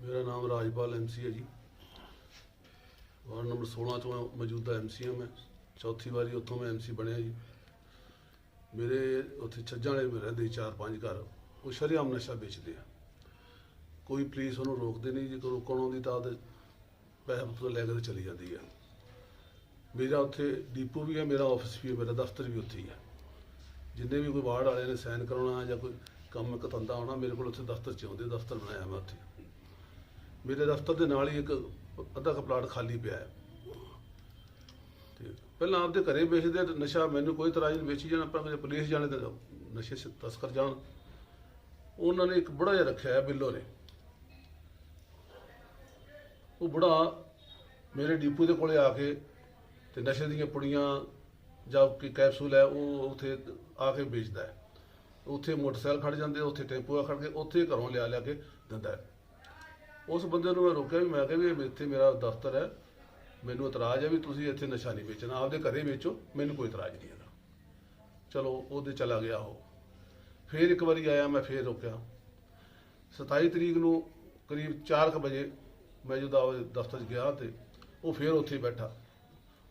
ਮੇਰਾ ਨਾਮ ਰਾਜਪਾਲ ਐਮਸੀ ਹੈ ਜੀ। ਵਾਰਡ ਨੰਬਰ 16 ਤੋਂ ਮੈਂ ਮੌਜੂਦਾ ਐਮਸੀ ਹਾਂ ਮੈਂ। ਚੌਥੀ ਵਾਰੀ ਉੱਥੋਂ ਮੈਂ ਐਮਸੀ ਬਣਿਆ ਜੀ। ਮੇਰੇ ਉੱਥੇ ਛੱਜਾਂ ਵਾਲੇ ਮੇਰੇ ਰਹਿੰਦੇ ਚਾਰ ਪੰਜ ਘਰ। ਉਹ ਸ਼ਰੇਆਮ ਨਸ਼ਾ ਵੇਚਦੇ ਆ। ਕੋਈ ਪੁਲਿਸ ਉਹਨੂੰ ਰੋਕਦੇ ਨਹੀਂ ਜੇ, ਕੋਈ ਰੋਕਣ ਆਉਂਦੀ ਤਾਂ ਉਹਦੇ ਪੈਸੇ ਤੋਂ ਲੈ ਕੇ ਚਲੀ ਜਾਂਦੀ ਆ। ਮੇਰਾ ਉੱਥੇ ਡੀਪੂ ਵੀ ਹੈ, ਮੇਰਾ ਆਫਿਸ ਵੀ ਹੈ, ਮੇਰਾ ਦਫ਼ਤਰ ਵੀ ਉੱਥੇ ਹੀ ਹੈ ਜਿੰਨੇ ਵੀ ਕੋਈ ਵਾਰਡ ਵਾਲੇ ਨੇ ਸਾਈਨ ਕਰਾਉਣਾ ਜਾਂ ਕੋਈ ਕੰਮ ਇੱਕ ਧੰਦਾ ਆਉਣਾ ਮੇਰੇ ਕੋਲ ਉੱਥੇ ਦਫ਼ਤਰ ਚ ਆਉਂਦੇ, ਦਫ਼ਤਰ ਬਣਾਇਆ ਮੈਂ ਉੱਥੇ। ਮੇਰੇ ਦਫ਼ਤਰ ਦੇ ਨਾਲ ਹੀ ਇੱਕ ਅੱਧਾ ਕੁ ਪਲਾਟ ਖਾਲੀ ਪਿਆ ਹੈ। ਤੇ ਪਹਿਲਾਂ ਆਪਦੇ ਘਰੇ ਵੇਚਦੇ ਤੇ ਨਸ਼ਾ ਮੈਨੂੰ ਕੋਈ ਤਰ੍ਹਾਂ ਨਹੀਂ, ਵੇਚੀ ਜਾਣਾ ਪਰ ਜੇ ਪੁਲਿਸ ਜਾਣੇ ਤੇ ਨਸ਼ੇ ਸੇ, ਤਸਕਰ ਜਾਣ। ਉਹਨਾਂ ਨੇ ਇੱਕ ਬੁੜਾ ਜਿਹਾ ਰੱਖਿਆ ਹੈ ਬਿੱਲੋ ਨੇ। ਉਹ ਬੁੜਾ ਮੇਰੇ ਡੀਪੂ ਦੇ ਕੋਲੇ ਆ ਕੇ ਤੇ ਨਸ਼ੇ ਦੀਆਂ ਪੁੜੀਆਂ ਜਾਂ ਕਿ ਕੈਪਸੂਲ ਹੈ, ਉਹ ਉੱਥੇ ਆ ਕੇ ਵੇਚਦਾ ਹੈ। ਉੱਥੇ ਮੋਟਰਸਾਈਕਲ ਖੜ ਜਾਂਦੇ ਉੱਥੇ ਟੈਂਪੂ ਆ ਖੜ ਕੇ ਉੱਥੇ ਘਰੋਂ ਲਿਆ ਲਿਆ ਕੇ ਦਿੰਦਾ ਹੈ। ਉਸ ਬੰਦੇ ਨੂੰ ਮੈਂ ਰੋਕਿਆ ਵੀ ਮੈਂ ਕਿਹਾ ਵੀ ਇਹ ਇੱਥੇ ਮੇਰਾ ਦਫ਼ਤਰ ਹੈ। ਮੈਨੂੰ ਇਤਰਾਜ਼ ਹੈ ਵੀ ਤੁਸੀਂ ਇੱਥੇ ਨਸ਼ਾ ਨਹੀਂ ਵੇਚਣਾ, ਆਪਦੇ ਘਰੇ ਵੇਚੋ, ਮੈਨੂੰ ਕੋਈ ਇਤਰਾਜ਼ ਨਹੀਂ ਹੈਗਾ। ਚਲੋ, ਉਹਦੇ ਚਲਾ ਗਿਆ ਉਹ। ਫੇਰ ਇੱਕ ਵਾਰੀ ਆਇਆ, ਮੈਂ ਫੇਰ ਰੋਕਿਆ। 27 ਤਰੀਕ ਨੂੰ ਕਰੀਬ 4:00 ਵਜੇ ਮੈਂ ਜਦੋਂ ਆਪਦੇ ਦਫ਼ਤਰ 'ਚ ਗਿਆ ਤੇ ਉਹ ਫੇਰ ਉੱਥੇ ਹੀ ਬੈਠਾ।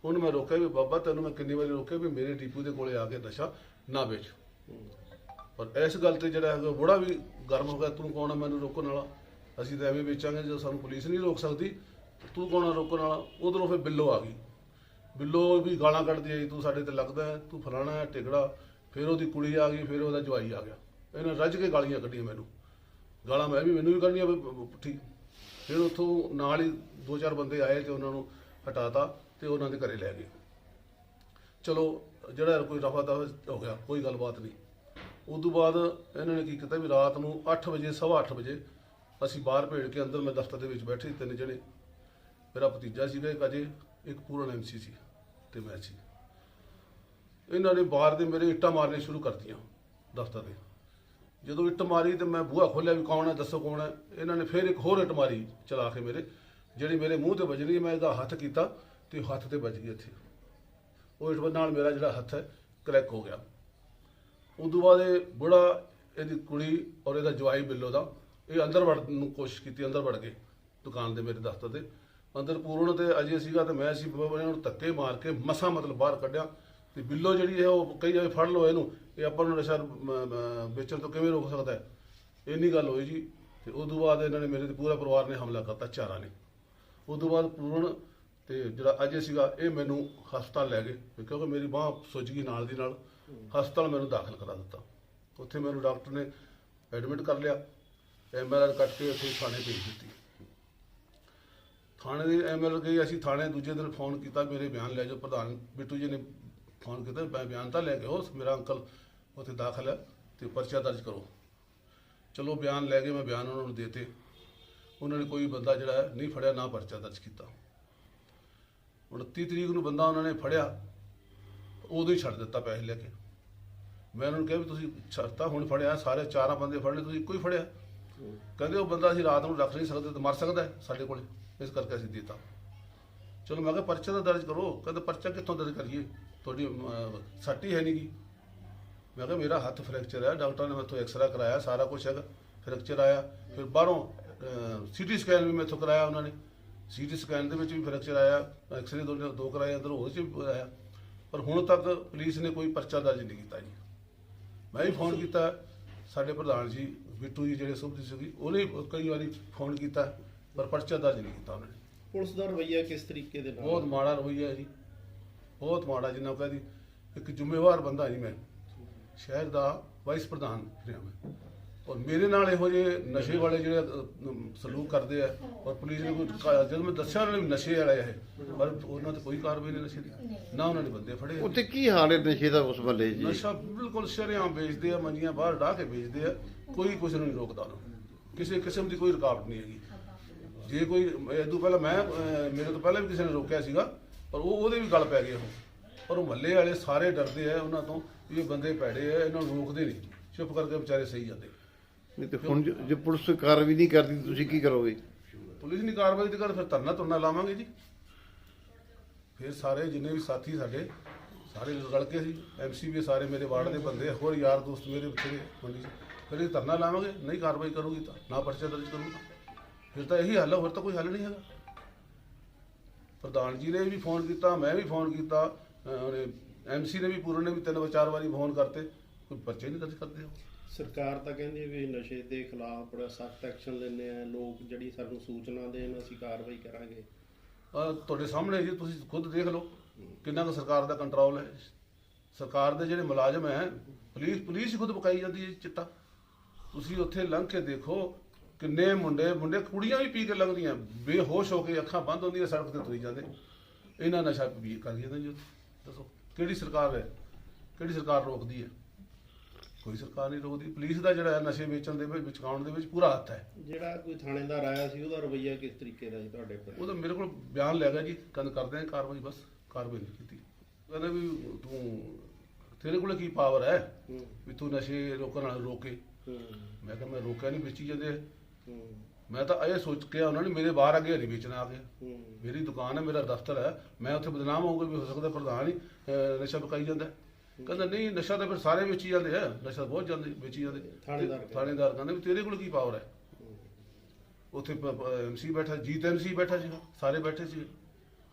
ਉਹਨੂੰ ਮੈਂ ਰੋਕਿਆ ਵੀ ਬਾਬਾ, ਤੈਨੂੰ ਮੈਂ ਕਿੰਨੀ ਵਾਰੀ ਰੋਕਿਆ ਵੀ ਮੇਰੇ ਡੀਪੂ ਦੇ ਕੋਲੇ ਆ ਕੇ ਨਸ਼ਾ ਨਾ ਵੇਚ। ਪਰ ਇਸ ਗੱਲ ਤੇ ਜਿਹੜਾ ਹੈਗਾ ਬੁੜਾ ਵੀ ਗਰਮ ਹੋ ਗਿਆ, ਤੂੰ ਕੌਣ ਆ ਮੈਨੂੰ ਰੋਕਣ ਵਾਲਾ? ਅਸੀਂ ਤਾਂ ਐਵੇਂ ਵੇਚਾਂਗੇ ਜਦੋਂ ਸਾਨੂੰ ਪੁਲਿਸ ਨਹੀਂ ਰੋਕ ਸਕਦੀ ਤੂੰ ਕੌਣ ਰੋਕਣ ਵਾਲਾ? ਉਧਰੋਂ ਫਿਰ ਬਿੱਲੋ ਆ ਗਈ। ਬਿੱਲੋ ਵੀ ਗਾਲਾਂ ਕੱਢਦੀ ਆਈ ਤੂੰ ਸਾਡੇ ਤੇ ਲੱਗਦਾ ਹੈ, ਤੂੰ ਫਲਾਣਾ ਹੈ ਟਿਕੜਾ। ਫਿਰ ਉਹਦੀ ਕੁੜੀ ਆ ਗਈ ਫਿਰ ਉਹਦਾ ਜਵਾਈ ਆ ਗਿਆ। ਇਹਨੇ ਰੱਜ ਕੇ ਗਾਲੀਆਂ ਕੱਢੀਆਂ ਮੈਨੂੰ। ਗਾਲਾਂ ਮੈਂ ਵੀ ਮੈਨੂੰ ਵੀ ਕੱਢਣੀਆਂ ਪੁੱਠੀ। ਫਿਰ ਉੱਥੋਂ ਨਾਲ ਹੀ ਦੋ ਚਾਰ ਬੰਦੇ ਆਏ ਤੇ ਉਹਨਾਂ ਨੂੰ ਹਟਾਤਾ ਤੇ ਉਹਨਾਂ ਦੇ ਘਰੇ ਲੈ ਗਏ। ਚਲੋ ਜਿਹੜਾ ਕੋਈ ਰਫਾ ਦਫਾ ਹੋ ਗਿਆ ਕੋਈ ਗੱਲਬਾਤ ਨਹੀਂ। ਉਸ ਤੋਂ ਬਾਅਦ ਇਹਨਾਂ ਨੇ ਕੀ ਕੀਤਾ ਵੀ ਰਾਤ ਨੂੰ 8 ਵਜੇ ਸਵਾ ਅੱਠ ਵਜੇ ਅਸੀਂ ਬਾਹਰ ਭੇੜ ਕੇ ਅੰਦਰ ਮੈਂ ਦਫ਼ਤਰ ਦੇ ਵਿੱਚ ਬੈਠੇ ਸੀ, ਤਿੰਨ ਜਣੇ। ਮੇਰਾ ਭਤੀਜਾ ਸੀਗਾ ਇੱਕ ਅਜੇ, ਇੱਕ ਪੂਰਨ ਐਮਸੀ ਸੀ ਤੇ ਮੈਂ ਸੀ। ਇਹਨਾਂ ਨੇ ਬਾਹਰ ਦੇ ਮੇਰੇ ਇੱਟਾਂ ਮਾਰਨੇ ਸ਼ੁਰੂ ਕਰਤੀਆਂ ਦਫ਼ਤਰ ਦੇ। ਜਦੋਂ ਇੱਟ ਮਾਰੀ ਤੇ ਮੈਂ ਬੂਹਾ ਖੋਲਿਆ ਵੀ ਕੌਣ ਹੈ, ਦੱਸੋ ਕੌਣ ਹੈ। ਇਹਨਾਂ ਨੇ ਫਿਰ ਇੱਕ ਹੋਰ ਇੱਟ ਮਾਰੀ ਚਲਾ ਕੇ ਮੇਰੇ, ਜਿਹੜੀ ਮੇਰੇ ਮੂੰਹ ਤੇ ਵੱਜਣੀ ਮੈਂ ਇਹਦਾ ਹੱਥ ਕੀਤਾ ਤੇ ਹੱਥ ਤੇ ਵੱਜ ਗਈ ਇੱਥੇ। ਉਹ ਇੱਟ ਨਾਲ ਮੇਰਾ ਜਿਹੜਾ ਹੱਥ ਹੈ ਕਰੈਕ ਹੋ ਗਿਆ। ਉਦੋਂ ਬਾਅਦ ਇਹ ਬੁੜਾ, ਇਹਦੀ ਕੁੜੀ ਔਰ ਇਹਦਾ ਜਵਾਈ ਬਿੱਲੋ ਦਾ ਇਹ ਅੰਦਰ ਵੜਨ ਨੂੰ ਕੋਸ਼ਿਸ਼ ਕੀਤੀ, ਅੰਦਰ ਵੜ ਗਏ ਦੁਕਾਨ ਦੇ ਮੇਰੇ ਦਫ਼ਤਰ ਦੇ ਅੰਦਰ ਪੂਰਨ ਤੇ ਅਜੇ ਸੀਗਾ ਤੇ ਮੈਂ ਸੀ ਬਾਬਾ ਨੇ ਉਹਨੂੰ ਧੱਕੇ ਮਾਰ ਕੇ ਮਸਾ ਮਤਲਬ ਬਾਹਰ ਕੱਢਿਆ। ਤੇ ਬਿੱਲੋ ਜਿਹੜੀ ਹੈ ਉਹ ਕਈ ਜਾਵੇ ਫੜ ਲਓ ਇਹਨੂੰ, ਇਹ ਆਪਾਂ ਨੂੰ ਨਸ਼ਾ ਵੇਚਣ ਤੋਂ ਕਿਵੇਂ ਰੋਕ ਸਕਦਾ ਹੈ? ਇੰਨੀ ਗੱਲ ਹੋਈ ਜੀ। ਤੇ ਤੋਂ ਬਾਅਦ ਇਹਨਾਂ ਨੇ ਮੇਰੇ ਤੇ ਪੂਰਾ ਪਰਿਵਾਰ ਨੇ ਹਮਲਾ ਕਰਤਾ, ਚਾਰਾਂ ਨੇ। ਉਦੋਂ ਬਾਅਦ ਪੂਰਨ ਤੇ ਜਿਹੜਾ ਅਜੇ ਸੀਗਾ, ਇਹ ਮੈਨੂੰ ਹਸਪਤਾਲ ਲੈ ਗਏ, ਕਿਉਂਕਿ ਮੇਰੀ ਬਾਹ ਸੁੱਜ ਗਈ ਨਾਲ ਦੀ ਨਾਲ। ਹਸਪਤਾਲ ਮੈਨੂੰ ਦਾਖਲ ਕਰਾ ਦਿੱਤਾ। ਉੱਥੇ ਮੈਨੂੰ ਡਾਕਟਰ ਨੇ ਐਡਮਿਟ ਕਰ ਲਿਆ। ਐਮਆਰਆਰ ਕੱਟ ਕੇ ਉੱਥੇ ਥਾਣੇ ਭੇਜ ਦਿੱਤੀ। ਥਾਣੇ ਦੇ ਐਮਐਲਆਰ ਗਈ ਅਸੀਂ ਥਾਣੇ ਦੂਜੇ ਦਿਨ ਫੋਨ ਕੀਤਾ, ਮੇਰੇ ਬਿਆਨ ਲੈ ਜਾਓ। ਪ੍ਰਧਾਨ ਬਿੱਟੂ ਜੀ ਨੇ ਫੋਨ ਕੀਤਾ, ਮੈਂ ਬਿਆਨ ਤਾਂ ਲੈ ਕੇ ਉਸ ਮੇਰਾ ਅੰਕਲ ਉੱਥੇ ਦਾਖਲ ਹੈ ਤੇ ਪਰਚਾ ਦਰਜ ਕਰੋ। ਚਲੋ, ਬਿਆਨ ਲੈ ਕੇ ਮੈਂ ਬਿਆਨ ਉਹਨਾਂ ਨੂੰ ਦੇਤੇ। ਉਹਨਾਂ ਨੇ ਕੋਈ ਬੰਦਾ ਜਿਹੜਾ ਨਹੀਂ ਫੜਿਆ, ਨਾ ਪਰਚਾ ਦਰਜ ਕੀਤਾ। 29 ਤਰੀਕ ਨੂੰ ਬੰਦਾ ਉਹਨਾਂ ਨੇ ਫੜਿਆ ਉਦੋਂ ਹੀ ਛੱਡ ਦਿੱਤਾ ਪੈਸੇ ਲੈ ਕੇ। ਮੈਂ ਉਹਨਾਂ ਨੂੰ ਕਿਹਾ ਵੀ ਤੁਸੀਂ ਛੱਡਤਾ, ਹੁਣ ਫੜਿਆ, ਸਾਰੇ ਚਾਰਾਂ ਬੰਦੇ ਫੜ ਲਏ, ਤੁਸੀਂ ਇੱਕੋ ਹੀ ਫੜਿਆ। ਕਹਿੰਦੇ ਉਹ ਬੰਦਾ ਅਸੀਂ ਰਾਤ ਨੂੰ ਰੱਖ ਨਹੀਂ ਸਕਦੇ ਤੇ ਮਰ ਸਕਦਾ ਸਾਡੇ ਕੋਲ। ਇਸ ਕਰਕੇ ਅਸੀਂ ਦਿੱਤਾ। ਚਲੋ ਮੈਂ ਕਿਹਾ ਪਰਚਾ ਤਾਂ ਦਰਜ ਕਰੋ। ਕਹਿੰਦੇ ਪਰਚਾ ਕਿੱਥੋਂ ਦਰਜ ਕਰੀਏ? ਤੁਹਾਡੀ ਸੱਟ ਹੀ ਹੈ ਨਹੀਂ ਗੀ ਮੈਂ ਕਿਹਾ ਮੇਰਾ ਹੱਥ ਫ੍ਰੈਕਚਰ ਹੈ। ਡਾਕਟਰ ਨੇ ਮੈਥੋਂ ਐਕਸਰਾ ਕਰਾਇਆ, ਸਾਰਾ ਕੁਝ ਹੈਗਾ। ਫ੍ਰੈਕਚਰ ਆਇਆ। ਫਿਰ ਬਾਹਰੋਂ ਸੀਟੀ ਸਕੈਨ ਵੀ ਮੈਥੋਂ ਕਰਾਇਆ ਉਹਨਾਂ ਨੇ। ਸੀਟੀ ਸਕੈਨ ਦੇ ਵਿੱਚ ਵੀ ਫ੍ਰੈਕਚਰ ਆਇਆ। ਐਕਸਰੇ ਦੋ ਦੋ ਕਰਾਏ, ਅੰਦਰ ਉਹਦੇ ਚ ਵੀ ਆਇਆ। ਪਰ ਹੁਣ ਤੱਕ ਪੁਲਿਸ ਨੇ ਕੋਈ ਪਰਚਾ ਦਰਜ ਨਹੀਂ ਕੀਤਾ ਜੀ। ਮੈਂ ਵੀ ਫੋਨ ਕੀਤਾ ਸਾਡੇ ਪ੍ਰਧਾਨ ਜੀ ਬਿੱਟੂ ਜੀ ਜਿਹੜੇ ਸੁਭਜੀ ਸੀਗੀ ਉਹਨੇ ਕਈ ਵਾਰੀ ਫੋਨ ਕੀਤਾ ਪਰ ਪਰਚਾ ਦਰਜ ਨਹੀਂ ਕੀਤਾ ਉਹਨਾਂ ਨੇ। ਪੁਲਿਸ ਦਾ ਰਵੱਈਆ ਕਿਸ ਤਰੀਕੇ ਦੇ ਨਾਲ? ਬਹੁਤ ਮਾੜਾ ਰਵਈਆ ਜੀ। ਬਹੁਤ ਮਾੜਾ ਜਿੰਨਾ ਕਹਦੀ ਇੱਕ ਜ਼ਿੰਮੇਵਾਰ ਬੰਦਾ ਜੀ ਮੈਂ। ਸ਼ਹਿਰ ਦਾ ਵਾਈਸ ਪ੍ਰਧਾਨ ਰਿਹਾ ਮੈਂ। ਔਰ ਮੇਰੇ ਨਾਲ ਇਹੋ ਜਿਹੇ ਨਸ਼ੇ ਵਾਲੇ ਜਿਹੜੇ ਅਹ, ਸਲੂਕ ਕਰਦੇ ਆ ਔਰ ਪੁਲਿਸ ਨੇ ਕੋਈ ਕਾ- ਜਦੋਂ ਮੈਂ ਦੱਸਿਆ ਉਹਨਾਂ ਨੇ ਨਸ਼ੇ ਵਾਲੇ ਇਹ ਪਰ ਉਹਨਾਂ ਤੇ ਕੋਈ ਕਾਰਵਾਈ ਨਹੀਂ ਨਸ਼ੇ ਦੀ। ਨਾ ਉਹਨਾਂ ਨੇ ਬੰਦੇ ਫੜੇ। ਉੱਥੇ ਕੀ ਹਾਲ ਹੈ ਨਸ਼ੇ ਦਾ ਉਸ ਵੱਲੇ ਜੀ ਨਸ਼ਾ ਬਿਲਕੁਲ ਸ਼ਰੇਆਮ ਵੇਚਦੇ ਆ ਮੰਜੀਆਂ ਬਾਹਰ ਢਾ ਕੇ ਵੇਚਦੇ ਆ ਕੋਈ ਕੁਛ ਨੂੰ ਨਹੀਂ ਰੋਕਦਾ ਉਹਨਾਂ ਨੂੰ। ਕਿਸੇ ਕਿਸਮ ਦੀ ਕੋਈ ਰੁਕਾਵਟ ਨਹੀਂ ਹੈਗੀ। ਜੇ ਕੋਈ ਇਹ ਤੋਂ ਪਹਿਲਾਂ ਮੈਂ ਅਹ, ਮੇਰੇ ਤੋਂ ਪਹਿਲਾਂ ਵੀ ਕਿਸੇ ਨੇ ਰੋਕਿਆ ਸੀਗਾ ਪਰ ਉਹ ਉਹਦੇ ਵੀ ਗੱਲ ਪੈ ਗਏ ਉਹ। ਪਰ ਉਹ ਮਹੱਲੇ ਵਾਲੇ ਸਾਰੇ ਡਰਦੇ ਆ ਉਹਨਾਂ ਤੋਂ ਵੀ ਇਹ ਬੰਦੇ ਭੈੜੇ ਆ ਇਹਨਾਂ ਨੂੰ ਰੋਕਦੇ ਨਹੀਂ। ਚੁੱਪ ਕਰਕੇ ਵਿਚਾਰੇ ਸਹੀ ਜਾਂਦੇ। ਨਹੀਂ ਤੇ ਹੁਣ ਜੇ- ਜੇ ਪੁਲਿਸ ਕਾਰਵਾਈ ਨਹੀਂ ਕਰਦੀ, ਤੁਸੀਂ ਕੀ ਕਰੋਗੇ? ਪੁਲਿਸ ਨਹੀਂ ਕਾਰਵਾਈ ਤੇ ਕਰ, ਫਿਰ ਧਰਨਾ ਤੁਰਨਾ ਲਾਵਾਂਗੇ ਜੀ। ਫਿਰ ਸਾਰੇ ਜਿੰਨੇ ਵੀ ਸਾਥੀ ਸਾਡੇ, ਸਾਰੇ ਰਲ ਕੇ ਸੀ ਐਮਸੀ ਵੀ ਸਾਰੇ ਮੇਰੇ ਵਾਰਡ ਦੇ ਬੰਦੇ, ਹੋਰ ਯਾਰ ਦੋਸਤ ਮੇਰੇ ਬਥੇਰੇ ਮੰਡੀ ਚ ਫਿਰ ਇਹ ਧਰਨਾ ਲਾਵਾਂਗੇ, ਨਹੀਂ ਕਾਰਵਾਈ ਕਰੂਗੀ ਤਾਂ, ਨਾ ਪਰਚਾ ਦਰਜ ਕਰੂਗਾ। ਫਿਰ ਤਾਂ ਇਹੀ ਹੱਲ ਹੈ ਹੋਰ ਤਾਂ ਕੋਈ ਹੱਲ ਨਹੀਂ ਹੈਗਾ। ਪ੍ਰਧਾਨ ਜੀ ਨੇ ਵੀ ਫੋਨ ਕੀਤਾ, ਮੈਂ ਵੀ ਫੋਨ ਕੀਤਾ ਐਮਸੀ ਨੇ ਵੀ, ਪੂਰਨ ਨੇ ਵੀ ਤਿੰਨ ਚਾਰ ਵਾਰੀ ਫੋਨ ਕਰਤੇ, ਕੋਈ ਪਰਚੇ ਨਹੀਂ ਦਰਜ ਕਰਦੇ ਹੋ ਸਰਕਾਰ ਤਾਂ ਕਹਿੰਦੀ ਹੈ ਵੀ ਨਸ਼ੇ ਦੇ ਖਿਲਾਫ ਬੜਾ ਸਖਤ ਐਕਸ਼ਨ ਲੈਣੇ ਆ, ਲੋਕ ਜਿਹੜੀ ਸਾਨੂੰ ਸੂਚਨਾ ਦੇਣ, ਅਸੀਂ ਕਾਰਵਾਈ ਕਰਾਂਗੇ। ਆਹ ਤੁਹਾਡੇ ਸਾਹਮਣੇ ਜੀ, ਤੁਸੀਂ ਖੁਦ ਦੇਖ ਲਓ ਕਿੰਨਾ ਕੁ ਸਰਕਾਰ ਦਾ ਕੰਟਰੋਲ ਹੈ। ਸਰਕਾਰ ਦੇ ਜਿਹੜੇ ਮੁਲਾਜ਼ਮ ਹੈ, ਪੁਲਿਸ ਪੁਲਿਸ ਹੀ ਖੁਦ ਪਕਾਈ ਜਾਂਦੀ ਹੈ ਚਿੱਟਾ। ਤੁਸੀਂ ਉੱਥੇ ਲੰਘ ਕੇ ਦੇਖੋ ਕਿੰਨੇ ਮੁੰਡੇ ਮੁੰਡੇ ਕੁੜੀਆਂ ਵੀ ਪੀ ਕੇ ਲੰਘਦੀਆਂ। ਬੇਹੋਸ਼ ਹੋ ਕੇ ਅੱਖਾਂ ਬੰਦ ਹੁੰਦੀਆਂ, ਸੜਕ ਤੇ ਤੁਰੀ ਜਾਂਦੇ। ਇਹਨਾਂ ਨਸ਼ਾ ਪੀ ਕਰ ਜਾਂਦੇ ਜੀ ਦੱਸੋ, ਕਿਹੜੀ ਸਰਕਾਰ ਹੈ? ਕਿਹੜੀ ਸਰਕਾਰ ਰੋਕਦੀ ਹੈ? ਕੋਈ ਸਰਕਾਰ ਨਹੀਂ ਰੋਕਦੀ। ਪੁਲਿਸ ਦਾ ਜਿਹੜਾ ਹੈ ਨਸ਼ੇ ਵੇਚਣ ਦੇ ਵਿੱਚ ਵਿਚਕਾਉਣ ਦੇ ਵਿੱਚ ਪੂਰਾ ਹੱਥ ਹੈ। ਜਿਹੜਾ ਕੋਈ ਥਾਣੇਦਾਰ ਆਇਆ ਸੀ ਉਹਦਾ ਰਵੱਈਆ ਕਿਸ ਤਰੀਕੇ ਦਾ ਸੀ ਤੁਹਾਡੇ ਕੋਲ ਉਹ ਤਾਂ ਮੇਰੇ ਕੋਲ ਬਿਆਨ ਲੈ ਗਿਆ ਜੀ। ਕੰਨ ਕਰਦੇ ਆ ਕਾਰਵਾਈ ਬਸ ਕਾਰਵਾਈ ਨਹੀਂ ਕੀਤੀ। ਕਹਿੰਦਾ ਵੀ ਤੂੰ ਤੇਰੇ ਕੋਲ ਕੀ ਪਾਵਰ ਹੈ? ਵੀ ਤੂੰ ਨਸ਼ੇ ਰੋਕਣ ਵਾਲਾ ਰੋਕੇ। ਮੈਂ ਕਿਹਾ ਮੈਂ ਰੋਕਿਆ ਨਹੀਂ ਵੇਚੀ ਜਾਂਦੇ ਮੈਂ ਤਾਂ ਇਹ ਸੋਚ ਕੇ ਉਹਨਾਂ ਨੇ ਮੇਰੇ ਬਾਹਰ ਅੱਗੇ ਹਰੀ ਵੇਚਣਾ ਆ ਗਿਆ ਮੇਰੀ ਦੁਕਾਨ ਹੈ ਮੇਰਾ ਦਫ਼ਤਰ ਹੈ। ਮੈਂ ਉੱਥੇ ਬਦਨਾਮ ਹੋਊਗਾ ਵੀ ਹੋ ਸਕਦਾ ਪ੍ਰਧਾਨ ਹੀ ਨਸ਼ਾ ਪਕਾਈ ਜਾਂਦਾ। ਕਹਿੰਦਾ ਨਹੀਂ ਨਸ਼ਾ ਤਾਂ ਫਿਰ ਸਾਰੇ ਵੇਚੀ ਜਾਂਦੇ ਆ। ਨਸ਼ਾ ਬਹੁਤ ਜਾਂਦੇ ਵੇਚੀ ਜਾਂਦੇ। ਥਾਣੇਦਾਰ ਕਹਿੰਦੇ। ਵੀ ਤੇਰੇ ਕੋਲ ਕੀ ਪਾਵਰ ਹੈ? ਉੱਥੇ ਐਮਸੀ ਬੈਠਾ ਜੀਤ ਐਮਸੀ ਬੈਠਾ ਸੀਗਾ ਸਾਰੇ ਬੈਠੇ ਸੀ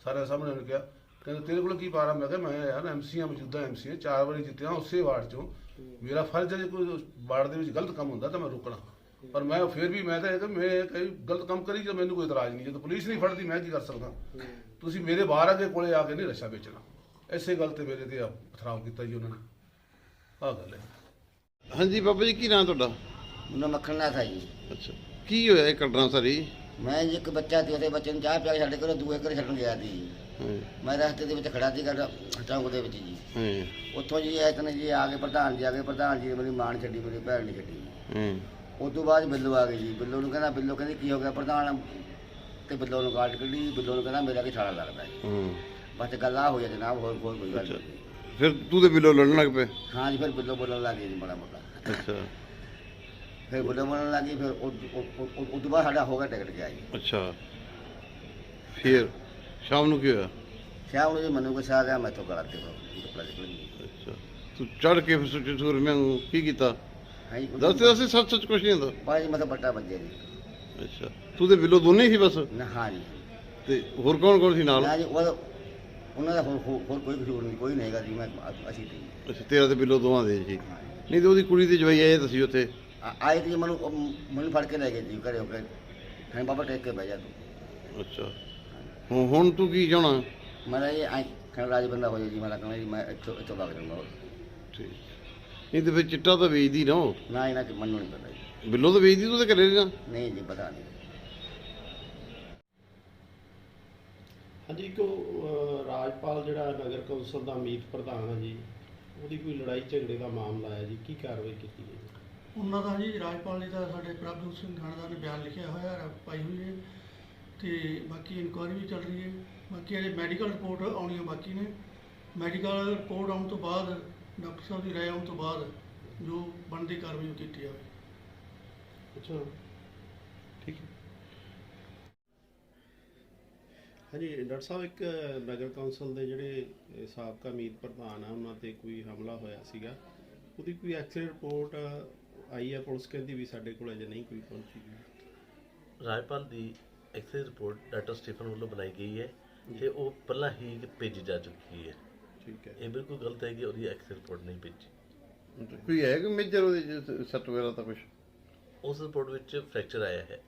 ਸਾਰੇ ਸਾਹਮਣੇ ਉਹਨੇ ਕਿਹਾ ਕਹਿੰਦਾ ਤੇਰੇ ਕੋਲ ਕੀ ਪਾਵਰ ਹੈ ਮੈਂ ਕਿਹਾ ਮੈਂ ਯਾਰ ਐਮਸੀ ਆ ਮੌਜੂਦਾ ਐਮਸੀ ਆ ਚਾਰ ਵਾਰੀ ਜਿੱਤਿਆ ਉਸੇ ਵਾਰਡ ਚੋਂ। ਮੇਰਾ ਫਰਜ਼ ਹੈ ਜੇ ਕੋਈ ਵਾਰਡ ਦੇ ਵਿੱਚ ਗਲਤ ਕੰਮ ਹੁੰਦਾ ਤਾਂ ਮੈਂ ਰੋਕਣਾ। ਪਰ ਮੈਂ ਫਿਰ ਵੀ ਮੈਂ ਤਾਂ ਇਹ ਕਿ ਮੈਂ ਕਈ ਗਲਤ ਕੰਮ ਕਰੀ ਜਾਂ ਮੈਨੂੰ ਕੋਈ ਇਤਰਾਜ਼ ਨਹੀਂ। ਜਦੋਂ ਪੁਲਿਸ ਨਹੀਂ ਫੜਦੀ ਮੈਂ ਕੀ ਕਰ ਸਕਦਾ? ਤੁਸੀਂ ਮੇਰੇ ਬਾਹਰ ਅੱਗੇ ਕੋਲੇ ਆ ਕੇ ਨਹੀਂ ਨਸ਼ਾ ਵੇਚਣਾ। ਐਸੇ ਗੱਲ ਤੇ ਮੇਰੇ ਤੇ ਆ ਪਥਰਾਵ ਕੀਤਾ ਜੀ ਉਹਨਾਂ ਨੇ। ਆਹ ਗੱਲ ਹੈ। ਹਾਂਜੀ ਬਾਬਾ ਜੀ ਕੀ ਨਾਂ ਤੁਹਾਡਾ? ਮੈਨੂੰ ਮੱਖਣ ਨਾ ਥਾ ਜੀ ਅੱਛਾ। ਕੀ ਹੋਇਆ ਇਹ ਘਟਨਾ ਸਾਰੀ? ਮੈਂ ਜੀ ਇੱਕ ਬੱਚਾ ਤੇ ਉਹਦੇ ਬੱਚੇ ਨੂੰ ਚਾਹ ਪਿਆ ਕੇ ਸਾਡੇ ਕੋਲ ਦੂਏ ਘਰੇ ਛੱਡਣ ਗਿਆ ਸੀ। ਜੀ। ਹਾਂ। ਮੈਂ ਰਸਤੇ ਦੇ ਵਿੱਚ ਖੜਾ ਸੀ ਕਰ ਚੌਂਕ ਦੇ ਵਿੱਚ ਜੀ। ਹਾਂ। ਉੱਥੋਂ ਜੀ ਇਤਨੇ ਜੀ ਆ ਕੇ ਪ੍ਰਧਾਨ ਜੀ ਆ ਗਏ ਪ੍ਰਧਾਨ ਜੀ ਨੇ ਮੇਰੀ ਮਾਂ ਨੀ ਛੱਡੀ ਮੇਰੀ ਭੈਣ ਨਹੀਂ ਛੱਡੀ। ਹਾਂ। ਉਸ ਤੋਂ ਬਾਅਦ ਬਿੱਲੋ ਆ ਗਈ ਜੀ। ਬਿੱਲੋ ਨੂੰ ਕਹਿੰਦਾ ਬਿੱਲੋ ਕਹਿੰਦੀ ਕੀ ਹੋ ਗਿਆ? ਪ੍ਰਧਾਨ ਤੇ ਬਿੱਲੋ ਨੂੰ ਗਾਲ ਕੱਢੀ ਬਿੱਲੋ ਨੂੰ ਕਹਿੰਦਾ ਮੇਰਾ ਕੀ ਛਾਲਾ ਲੱਗਦਾ ਹਾਂ। ਬਸ ਗੱਲ ਆ ਹੋਈ ਆ ਜਨਾਬ ਹੋਰ ਕੋਈ ਗੱਲ ਨਹੀਂ। ਫਿਰ ਤੂੰ ਤੇ ਬਿੱਲੋ ਲੜਨ ਲੱਗ ਪਏ? ਹਾਂ ਜੀ ਫਿਰ ਬਿੱਲੋ ਬੋਲਣ ਲੱਗ ਜੀ ਬੜਾ ਮੋਟਾ। ਅੱਛਾ। ਫਿਰ ਬਿੱਲੋ ਬੋਲਣ ਲੱਗ ਗਈ ਫਿਰ ਉਹ ਉਹ- ਉਹ- ਉਹ ਤੋਂ ਬਾਅਦ ਸਾਡਾ ਹੋ ਗਿਆ ਟਿਕਟ ਗਿਆ ਜੀ। ਅੱਛਾ। ਫਿਰ ਸ਼ਾਮ ਨੂੰ ਕੀ ਹੋਇਆ? ਸ਼ਾਮ ਨੂੰ ਜੀ ਮੈਨੂੰ ਗੁੱਸਾ ਆ ਗਿਆ ਮੈਂ ਤੋਂ ਗਲਤ ਤੇ ਕੱਪੜਾ ਨਿਕਲ ਗਿਆ। ਅੱਛਾ। ਤੂੰ ਚੜ ਕੇ ਫਿਰ ਸੁੱਚੇ ਸੂਰ ਮੈਂ ਕੀ ਕੀਤਾ? ਹਾਂ ਜੀ ਦੱਸ ਦੱਸ ਸੱਚ ਸੱਚ ਕੁਛ ਨਹੀਂ ਹੁੰਦਾ। ਭਾਜੀ ਮਤਲਬ ਬੱਟਾ ਵੱਜਿਆ ਜੀ। ਅੱਛਾ। ਤੂੰ ਤੇ ਬਿੱਲੋ ਦੋਨੇ ਹੀ ਸੀ ਬਸ? ਨਾ ਹਾਂ ਜੀ। ਤੇ ਹੋਰ ਕੌਣ ਕੌਣ ਸੀ ਨਾਲ? ਨਾ ਜੀ ਉਹ ਉਹਨਾਂ ਦਾ ਹੋਰ ਹੋਰ ਹੋਰ ਕੋਈ ਕਸੂਰ ਨਹੀਂ ਕੋਈ ਨਹੀਂ ਹੈਗਾ ਜੀ ਮੈਂ ਅਸੀਂ ਤੇ। ਅੱਛਾ ਤੇਰਾ ਤੇ ਬਿੱਲੋ ਦੋਵਾਂ ਦੇ ਜੀ। ਨਹੀਂ ਤੇ ਉਹਦੀ ਕੁੜੀ ਦੀ ਜਵਾਈ ਆਏ ਤੁਸੀਂ ਉੱਥੇ? ਆ- ਆਏ ਤੇ ਮੈਨੂੰ ਉਹ ਮੈਨੂੰ ਫੜ ਕੇ ਲੈ ਗਏ ਜੀ ਘਰੇ ਹੋ ਕੇ। ਬਾਬਾ ਟੇਕ ਕੇ ਬਹਿ ਜਾ ਤੂੰ। ਅੱਛਾ। ਹੁਣ ਹੁਣ ਤੂੰ ਕੀ ਚਾਹਣਾ? ਮੇਰਾ ਇਹ ਆਈ ਖਾਣ ਰਾਜ ਬੰਦਾ ਹੋ ਜਾ ਜੀ ਮੇਰਾ ਕਹਿੰਦਾ ਜੀ ਮੈਂ ਇੱਥੋਂ ਇੱਥੋਂ ਭੱਗ ਜਾਊਂਗਾ ਠੀਕ। ਨਹੀਂ ਤੇ ਫਿਰ ਚਿੱਟਾ ਤਾਂ ਵੇਚਦੀ ਨਾ ਉਹ। ਨਾ ਇਹਨਾਂ ਕਿ ਮੈਨੂੰ ਨਹੀਂ ਪਤਾ ਜੀ। ਬਿੱਲੋ ਤਾਂ ਵੇਚਦੀ ਤੂੰ ਤੇ ਘਰੇ ਰਹਿਣਾ। ਨਹੀਂ ਜੀ ਪਤਾ ਨਹੀਂ। ਹਾਂਜੀ ਇੱਕ ਉਹ, ਅਹ, ਰਾਜਪਾਲ ਜਿਹੜਾ ਨਗਰ ਕੌਂਸਲ ਦਾ ਮੀਤ ਪ੍ਰਧਾਨ ਹੈ ਜੀ ਉਹਦੀ ਕੋਈ ਲੜਾਈ ਝਗੜੇ ਦਾ ਮਾਮਲਾ ਹੈ ਜੀ ਕੀ ਕਾਰਵਾਈ ਕੀਤੀ ਹੈ ਜੀ? ਉਹਨਾਂ ਦਾ ਜੀ ਰਾਜਪਾਲ ਜੀ ਦਾ ਸਾਡੇ ਪ੍ਰਭਜੋਤ ਸਿੰਘ ਥਾਣੇਦਾਰ ਨੇ ਬਿਆਨ ਲਿਖਿਆ ਹੋਇਆ ਹੈ ਪਾਈ ਹੋਈ ਹੈ ਤੇ ਬਾਕੀ ਇਨਕੁਆਇਰੀ ਵੀ ਚੱਲ ਰਹੀ ਹੈ ਬਾਕੀ ਅਜੇ ਮੈਡੀਕਲ ਰਿਪੋਰਟ ਆਉਣੀਆਂ ਬਾਕੀ ਨੇ। ਮੈਡੀਕਲ ਰਿਪੋਰਟ ਆਉਣ ਤੋਂ ਬਾਅਦ ਡਾਕਟਰ ਸਾਹਿਬ ਦੀ ਰਾਏ ਆਉਣ ਤੋਂ ਬਾਅਦ ਜੋ ਬਣਦੀ ਕਾਰਵਾਈ ਉਹ ਕੀਤੀ ਜਾਵੇ। ਅੱਛਾ। ਠੀਕ ਹੈ। ਹਾਂਜੀ ਡਾਕਟਰ ਸਾਹਿਬ ਇੱਕ ਨਗਰ ਕੌਂਸਲ ਦੇ ਜਿਹੜੇ ਸਾਬਕਾ ਮੀਤ ਪ੍ਰਧਾਨ ਆ ਉਹਨਾਂ ਤੇ ਕੋਈ ਹਮਲਾ ਹੋਇਆ ਸੀਗਾ। ਉਹਦੀ ਕੋਈ ਐਕਸੀਡੈਂਟ ਰਿਪੋਰਟ ਆਈ ਹੈ ਪੁਲਿਸ ਕਹਿੰਦੀ ਵੀ ਸਾਡੇ ਕੋਲ ਅਜੇ ਨਹੀਂ ਕੋਈ ਪਹੁੰਚੀ ਰਾਜਪਾਲ ਦੀ ਐਕਸਰਸਾਈਜ਼ ਰਿਪੋਰਟ ਡਾਕਟਰ ਸਟੀਫਨ ਵੱਲੋਂ ਬਣਾਈ ਗਈ ਹੈ ਤੇ ਉਹ ਪਹਿਲਾਂ ਹੀ ਭੇਜੀ ਜਾ ਚੁੱਕੀ ਹੈ। ਠੀਕ ਹੈ। ਇਹ ਬਿਲਕੁਲ ਗਲਤ ਹੈ ਕਿ ਉਹਦੀ ਐਕਸਰਸਾਈਜ਼ ਰਿਪੋਰਟ ਨਹੀਂ ਭੇਜੀ। ਕੋਈ ਹੈ ਕਿ ਮੇਜਰ ਉਹਦੇ ਸੱਟ ਵਗੈਰਾ ਤਾਂ ਕੁਛ? ਉਸ ਰਿਪੋਰਟ ਵਿੱਚ ਫ੍ਰੈਕਚਰ ਆਇਆ ਹੈ।